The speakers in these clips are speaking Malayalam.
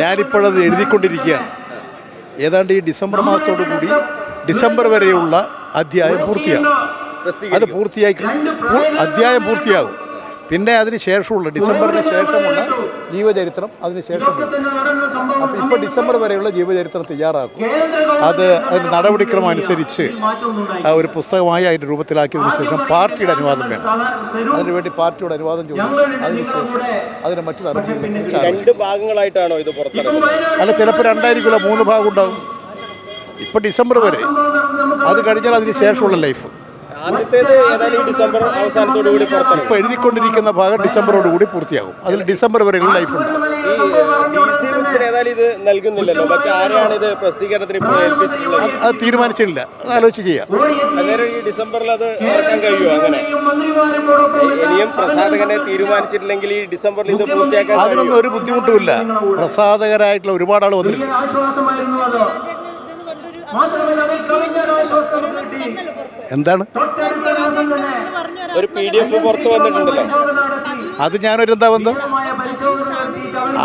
ഞാനിപ്പോഴത് എഴുതിക്കൊണ്ടിരിക്കുകയാണ് ഏതാണ്ട് ഈ ഡിസംബർ മാസത്തോടു കൂടി ഡിസംബർ വരെയുള്ള അധ്യായം പൂർത്തിയാകും. അത് പൂർത്തിയാക്കി അധ്യായം പൂർത്തിയാകും. പിന്നെ അതിന് ശേഷമുള്ള ഡിസംബറിന് ശേഷമുള്ള ജീവചരിത്രം അതിന് ശേഷം അപ്പോൾ ഇപ്പോൾ ഡിസംബർ വരെയുള്ള ജീവചരിത്രം തയ്യാറാക്കും അത് അതിന്റെ നടപടിക്രമം അനുസരിച്ച് ഒരു പുസ്തകമായി അതിന്റെ രൂപത്തിലാക്കിയതിന് ശേഷം പാർട്ടിയുടെ അനുവാദം വേണം അതിനുവേണ്ടി പാർട്ടിയുടെ അനുവാദം ചോദിക്കും അതിനുശേഷം അതിന് മറ്റു നടപടികൾ. രണ്ട് ഭാഗങ്ങളായിട്ടാണോ ഇത് അല്ല ചിലപ്പോൾ രണ്ടായിരിക്കില്ല മൂന്ന് ഭാഗം ഉണ്ടാവും ഇപ്പം ഡിസംബർ വരെ അത് കഴിഞ്ഞാൽ അതിന് ശേഷമുള്ള ലൈഫ് ഡിസംബർ അവസാനത്തോടു കൂടി ഇപ്പോൾ എഴുതിക്കൊണ്ടിരിക്കുന്ന ഭാഗം ഡിസംബറോട് കൂടി പൂർത്തിയാകും. അതിൽ ഡിസംബർ വരെയുള്ള ലൈഫ് ഉണ്ട്. ഇത് നൽകുന്നില്ലല്ലോ. മറ്റാരെയാണ് ഇത് പ്രസിദ്ധീകരണത്തിന് ഇപ്പോൾ ഏൽപ്പിച്ചിട്ടുള്ളത്? അത് തീരുമാനിച്ചില്ല അത് ആലോചിച്ച് ചെയ്യാം. അന്നേരം ഈ ഡിസംബറിൽ അത് ഇറക്കാൻ കഴിയുമോ അങ്ങനെ? ഇനിയും പ്രസാധകനെ തീരുമാനിച്ചിട്ടില്ലെങ്കിൽ ഈ ഡിസംബറിൽ ഇത് പൂർത്തിയാക്കാൻ അതിനൊന്നും ഒരു ബുദ്ധിമുട്ടുമില്ല. പ്രസാദകരായിട്ടുള്ള ഒരുപാട് ആൾ വന്നിട്ടില്ല എന്താണ്? ഒരു പി ഡി എഫ് പുറത്ത് വന്നിട്ടുണ്ടല്ലോ. അത് ഞാനൊരു എന്താ ബന്ധം?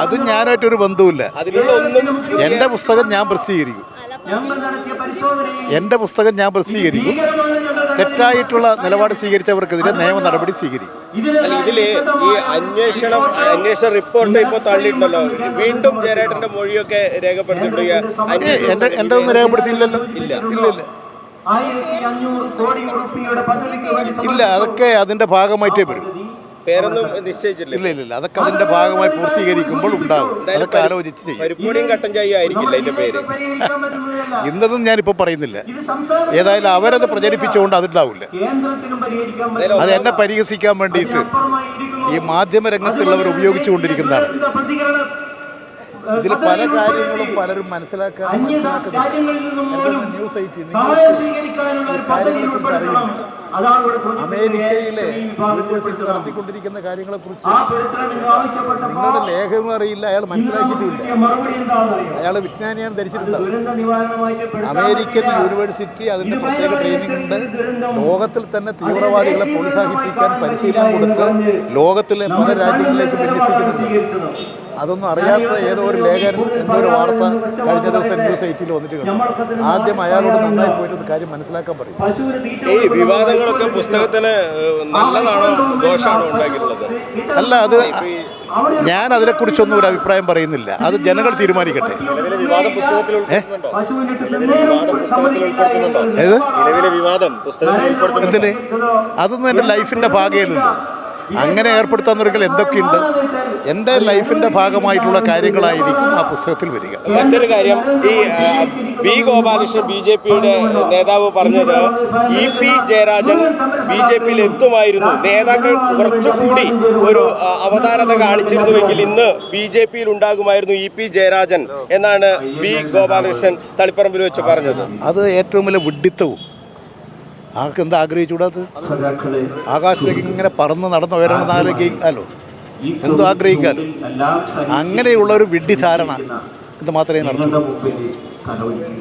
അത് ഞാനായിട്ടൊരു ബന്ധവുമില്ല. എന്റെ ഒന്നും എന്റെ പുസ്തകം ഞാൻ പ്രസിദ്ധീകരിക്കും. എന്റെ പുസ്തകം ഞാൻ പ്രസിദ്ധീകരിക്കും. തെറ്റായിട്ടുള്ള നിലപാട് സ്വീകരിച്ചവർക്കെതിരെ നിയമ നടപടി സ്വീകരിക്കും. ഇതിൽ ഈ അന്വേഷണം അന്വേഷണ റിപ്പോർട്ട് ഇപ്പോൾ തള്ളിയിട്ടുണ്ടല്ലോ. വീണ്ടും ജയരാട്ടന്റെ മൊഴിയൊക്കെ രേഖപ്പെടുത്തിയിട്ടുണ്ട്. എന്റെ എന്റെ ഒന്നും രേഖപ്പെടുത്തിയില്ലല്ലോ? ഇല്ല. ഇല്ല ഇല്ല. ഇല്ല അതൊക്കെ അതിന്റെ ഭാഗമായിട്ടേ വരും. പേരൊന്നും നിശ്ചയിച്ചിട്ടില്ല. ഇല്ല ഇല്ല അതൊക്കെ അതിന്റെ ഭാഗമായി പൂർത്തീകരിക്കുമ്പോൾ ഉണ്ടാകും. അതൊക്കെ ആലോചിച്ച് ചെയ്യും. കട്ടൻ ചായ ആയിരിക്കില്ല അതിന്റെ പേര്. ഇന്നതും ഞാനിപ്പോൾ പറയുന്നില്ല. ഏതായാലും അവരത് പ്രചരിപ്പിച്ചുകൊണ്ട് അതുണ്ടാവില്ല അത് എന്നെ പരിഹസിക്കാൻ വേണ്ടിയിട്ട് ഈ മാധ്യമ രംഗത്തുള്ളവർ ഉപയോഗിച്ചുകൊണ്ടിരിക്കുന്നതാണ്. ഇതിൽ പല കാര്യങ്ങളും പലരും മനസ്സിലാക്കാൻ ന്യൂസ് ഐറ്റി കാര്യങ്ങളെക്കുറിച്ച് അറിയില്ല. അമേരിക്കയിലെ യൂണിവേഴ്സിറ്റി നടത്തിക്കൊണ്ടിരിക്കുന്ന കാര്യങ്ങളെക്കുറിച്ച് നിങ്ങളുടെ ലേഖനം അറിയില്ല അയാൾ മനസ്സിലാക്കിയിട്ടില്ല. അയാൾ വിജ്ഞാനിയാണ് ധരിച്ചിട്ടുണ്ടാവും അമേരിക്കൻ യൂണിവേഴ്സിറ്റി അതിന്റെ പ്രത്യേക ട്രെയിനിങ് ഉണ്ട്. ലോകത്തിൽ തന്നെ തീവ്രവാദികളെ പ്രോത്സാഹിപ്പിക്കാൻ പരിശീലനം കൊടുത്ത് ലോകത്തിലെ പല രാജ്യങ്ങളിലേക്ക് വിന്യസിക്കുന്നുണ്ട് അതൊന്നും അറിയാത്ത ഏതോ ഒരു ലേഖകൻ എന്തോ ഒരു വാർത്ത കഴിഞ്ഞ ദിവസം ന്യൂസ് എയ്റ്റിൽ വന്നിട്ട് കണ്ടു ആദ്യം അയാളോട് നന്നായി പോയിട്ട് കാര്യം മനസ്സിലാക്കാൻ പറയും. ഈ വിവാദങ്ങളൊക്കെ പുസ്തകത്തിന് നല്ലതാണോ ദോഷമാണോ ഉണ്ടാക്കിയിട്ടുള്ളത്. അല്ല അത് ഞാൻ അതിനെക്കുറിച്ചൊന്നും ഒരു അഭിപ്രായം പറയുന്നില്ല. അത് ജനങ്ങൾ തീരുമാനിക്കട്ടെ. ഏത്? എന്തിന്? അതൊന്നും എന്റെ ലൈഫിന്റെ ഭാഗയിലുണ്ട് അങ്ങനെ ഏർപ്പെടുത്താൻ എന്തൊക്കെയുണ്ട്? എന്റെ ലൈഫിന്റെ ഭാഗമായിട്ടുള്ള കാര്യങ്ങളായിരിക്കും ആ പുസ്തകത്തിൽ വരിക. മറ്റൊരു കാര്യം ഈ ബി ഗോപാലകൃഷ്ണൻ ബി ജെ പിയുടെ നേതാവ് പറഞ്ഞത് E P Jayarajan B J പിയിൽ എത്തുമായിരുന്നു. നേതാക്കൾ കുറച്ചുകൂടി ഒരു അവതാരത കാണിച്ചിരുന്നുവെങ്കിൽ ഇന്ന് ബി ജെ പിയിൽ ഉണ്ടാകുമായിരുന്നു ഇ പി ജയരാജൻ എന്നാണ് ബി ഗോപാലകൃഷ്ണൻ തളിപ്പറമ്പിൽ വെച്ച് പറഞ്ഞത്. അത് ഏറ്റവും വലിയ വിഡിത്തവും ആർക്ക് എന്താ ആഗ്രഹിച്ചുകൂടാത് ആകാശത്തേക്ക് ഇങ്ങനെ പറന്ന് നടന്ന് ഉയരണമെന്ന് ആലോചിക്കാലോ? എന്തോ ആഗ്രഹിക്കാൻ അങ്ങനെയുള്ള ഒരു വിഡ്ഢി ധാരണ ഇത് മാത്രമേ നടത്തൂ തലോടിക്കും.